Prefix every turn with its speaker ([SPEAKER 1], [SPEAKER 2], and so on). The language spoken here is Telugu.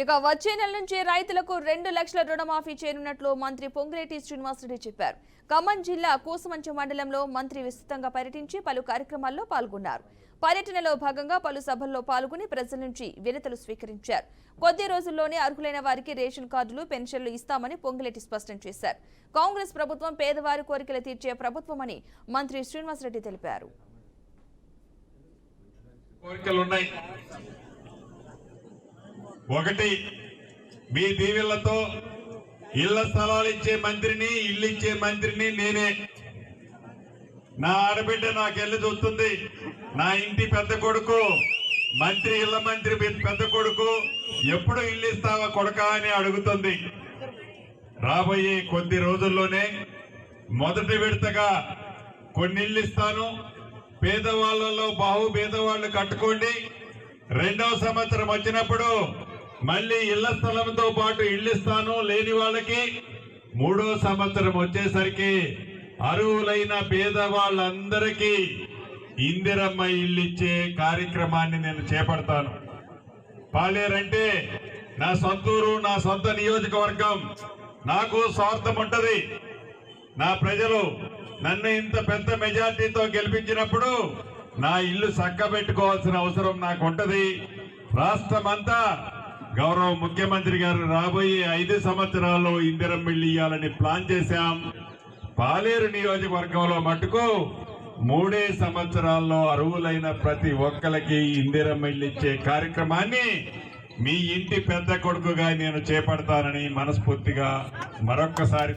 [SPEAKER 1] ఇక వచ్చే నెల నుంచి రైతులకు రెండు లక్షల రుణమాఫీ చేయనున్నట్లు మంత్రి పొంగిరెడ్డి శ్రీనివాసరెడ్డి చెప్పారు. ఖమ్మం జిల్లా కూసమంచ మండలంలో మంత్రి విస్తృతంగా పర్యటించి పలు కార్యక్రమాల్లో పాల్గొన్నారు. పర్యటనలో భాగంగా పలు సభల్లో పాల్గొని ప్రజల నుంచి వినతులు స్వీకరించారు. కొద్ది రోజుల్లోనే అర్హులైన వారికి రేషన్ కార్డులు పెన్షన్లు ఇస్తామని పొంగిరెడ్డి స్పష్టం చేశారు. కాంగ్రెస్ ప్రభుత్వం పేదవారి కోరికలు తీర్చే ప్రభుత్వమని మంత్రి శ్రీనివాసరెడ్డి తెలిపారు.
[SPEAKER 2] కోరికలు ఉన్నాయి ఒకటి మీ దీవెళ్ళతో ఇళ్ళ స్థలాలు ఇచ్చే మంత్రిని ఇల్లు ఇచ్చే మంత్రిని నేనే. నా ఆడబిడ్డ నాకెళ్ళి చూస్తుంది. నా ఇంటి పెద్ద కొడుకు మంత్రి ఇళ్ళ మంత్రి పెద్ద కొడుకు ఎప్పుడు ఇల్లు ఇస్తావా కొడక అని అడుగుతుంది. రాబోయే కొద్ది రోజుల్లోనే మొదటి విడతగా కొన్ని ఇల్లు ఇస్తాను. పేదవాళ్ళలో బాహు పేదవాళ్ళు కట్టుకోండి. రెండవ సంవత్సరం వచ్చినప్పుడు మళ్ళీ ఇళ్ళ స్థలంతో పాటు ఇళ్ళు ఇస్తాను లేని వాళ్ళకి మూడో సంవత్సరం వచ్చేసరికి అరువులైన పేదవాళ్ళందరికీ ఇందిరమ్మ ఇల్లు ఇచ్చే కార్యక్రమాన్ని నేను చేపడతాను. పాలేరంటే నా సొంతూరు నా సొంత నియోజకవర్గం. నాకు స్వార్థం ఉంటది. నా ప్రజలు నన్ను ఇంత పెద్ద మెజార్టీతో గెలిపించినప్పుడు నా ఇల్లు చక్కబెట్టుకోవాల్సిన అవసరం నాకు ఉంటది. రాష్ట్రం అంతా గౌరవ ముఖ్యమంత్రి గారు రాబోయే ఐదు సంవత్సరాల్లో ఇందిరం ఇల్లు ఇవ్వాలని ప్లాన్ చేశాం. పాలేరు నియోజకవర్గంలో మటుకు మూడే సంవత్సరాల్లో అరువులైన ప్రతి ఒక్కరికి ఇందిరం ఇల్లు ఇచ్చే కార్యక్రమాన్ని మీ ఇంటి పెద్ద కొడుకుగా నేను చేపడతానని మనస్ఫూర్తిగా మరొక్కసారి